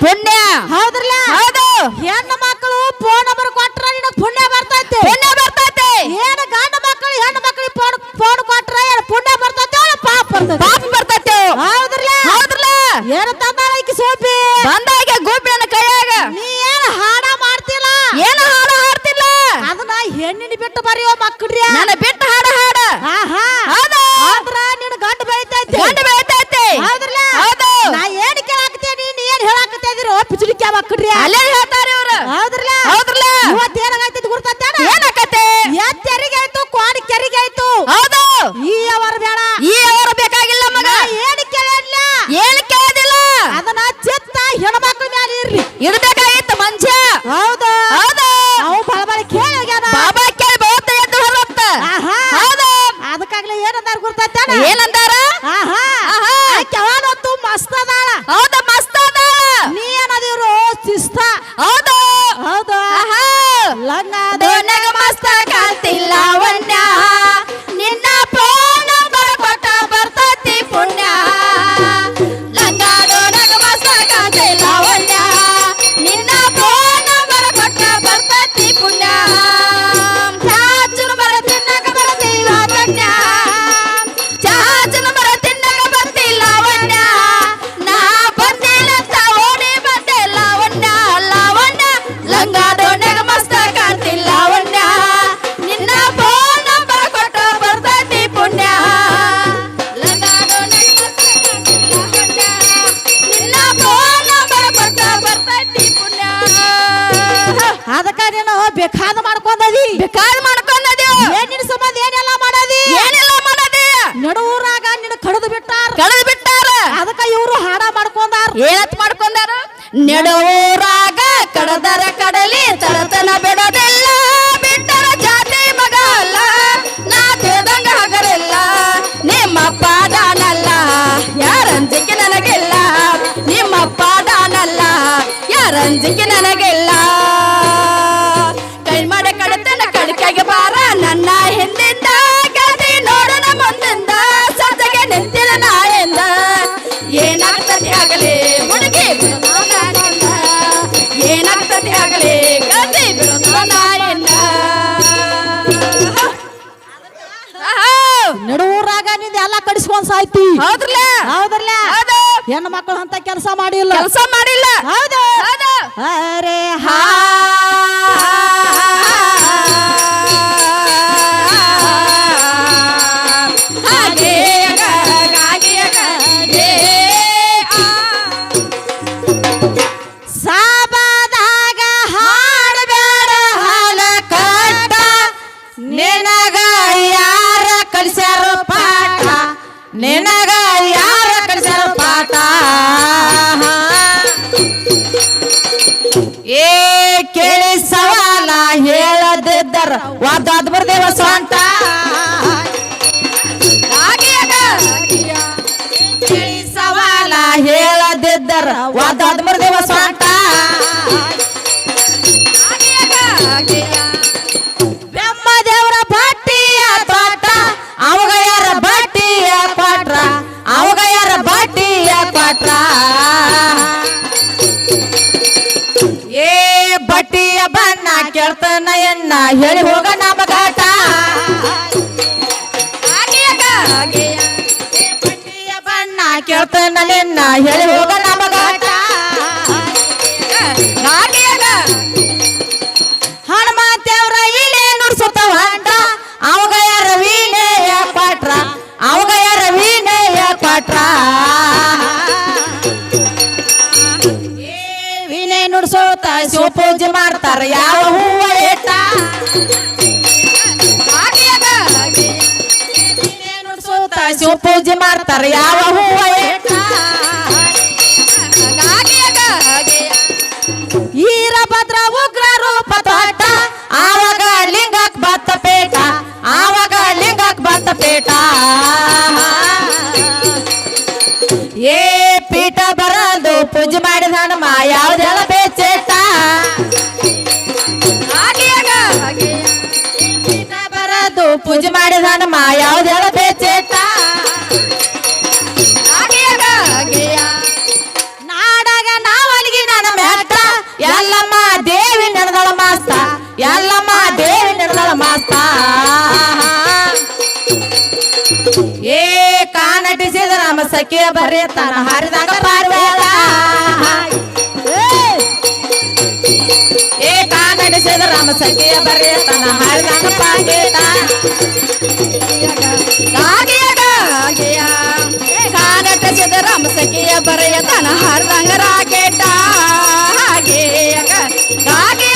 ಪುಣ್ಯ. ಹೌದ್ರಲ್ಲ? ಹೌದು. ಹೆಣ್ಣು ಮಕ್ಕಳು ಫೋನ್ ನಂಬರ್ ಮ್ಯಾಲ ಇರ್ಲಿ. ಇರ್ಬೇಕಾಗಿತ್ತು ಮಂಜ ಹೌದ. ಅದಕ್ಕ ನೀನು ಬೇಕಾದ ಮಾಡ್ಕೊಂಡದಿ. ಬೇಕಾದ ಮಾಡ್ಕೊಂಡದಿ ಏನ್ ನಿನ್ ಸಂಬಂಧ ಏನೆಲ್ಲ ಮಾಡದಿ? ಏನೆಲ್ಲ ಮಾಡದಿ? ನಡುವೂರಾಗ ನಿನ್ನ ಕಡದು ಬಿಟ್ಟಾರ. ಕಳೆದು ಬಿಟ್ಟಾರ. ಅದಕ್ಕ ಇವರು ಹಾಡ ಮಾಡ್ಕೊಂಡಾರ. ಏನತ್ ಮಾಡ್ಕೊಂಡಾರ ನಡುವರಾಗ ಕಡದರ ಕಡಲಿ ತರತನ ಬಿಡೋದಿಲ್ಲ. ಬಿಟ್ಟರ ಜಾತಿ ಮಗ ಅಲ್ಲ. ನಾ ತಿಳಿದಂಗ ಹಗರಿಲ್ಲ. ನಿಮ್ಮಪ್ಪ ದಾನಲ್ಲ. ಯಾರಂಜಿಕೆ ನನಗಿಲ್ಲ. ನಿಮ್ಮಪ್ಪ ದಾನಲ್ಲ. ಯಾರಂಜಿಕೆ ನನಗಿಲ್ಲ. ಎಲ್ಲ ಕಡಿಸ್ಕೊಂಡ್ ಸಾಯ್ತಿ ಹೌದ್ರಲ್ಲ? ಹೌದಲ್ಲ ಹೌದು. ಹೆಣ್ಣು ಮಕ್ಕಳು ಅಂತ ಕೆಲಸ ಮಾಡಿಲ್ಲ. ಕೆಲಸ ಮಾಡಿಲ್ಲ. ಹೌದು. ಹೌದು. ಅರೆ ಹಾ. ಹೇಳದಿದ್ದರ ವಾದ್ ಬರ್ದೇವ ಕೇಳಿ ಸವಾಲ ಹೇಳದಿದ್ದರ ವಾದ್ ಬರ್ದೇವ ಸ್ವಂಟ ಎನ್ನ ಹೇಳಿ ಹೋಗ ನಮಗಾಟ ಬಟ್ಟಿಯ ಬಣ್ಣ ಕೇಳ್ತಾನ ಹೇಳಿ ಹೋಗ ನಮಗಾಟ ಶಿವ ಪೂಜೆ ಮಾಡ್ತಾರ ಯಾವ ಹೂವ ಈರಭದ್ರ ಉಗ್ರ ರೂಪ ತೋಟ ಆವಾಗ ಲಿಂಗಕ್ ಬತ್ತ ಪೇಟ ಆವಾಗ ಲಿಂಗಕ್ ಬತ್ತ ಪೇಟ ಏ ಪೀಠ ಬರದು ಪೂಜೆ ಮಾಡಿದ ಹನುಮ ಪೂಜೆ ಮಾಡಿದ ನಾನು ಮಾಯಾವುದೆಲ್ಲ ಬೇಚೇಟ ನಾಡಾಗ ನಾವಲ್ಲಿಗೆ ನನ್ನ ಮೆಟ್ಟ ಎಲ್ಲಮ್ಮ ದೇವಿ ನಡೆದಳ ಮಾಸ್ತ. ಎಲ್ಲಮ್ಮ ದೇವಿ ನಡೆದಳ ಮಾಸ್ತ. ಏ, ಕಾನಟಿಸಿದ ನಮ್ಮ ಸಖಿಯ ಬರೆಯತ್ತಾನ ಹರಿದಾಗ ಪಾರ್ವೇದ ಏ ಕಾನಟಿಸಿದ ರಾಮ ಸಖಿಯ ಬರೆಯತ್ತಾನ ಹರಿದಾಗ ಪಾಗೇಟ ರಂಸಕಿಯ ಬರೆಯ ತನ ಹರ್ದಂಗ ರಾಕೇಟ ಹಾಗೆ ರಾಗೆ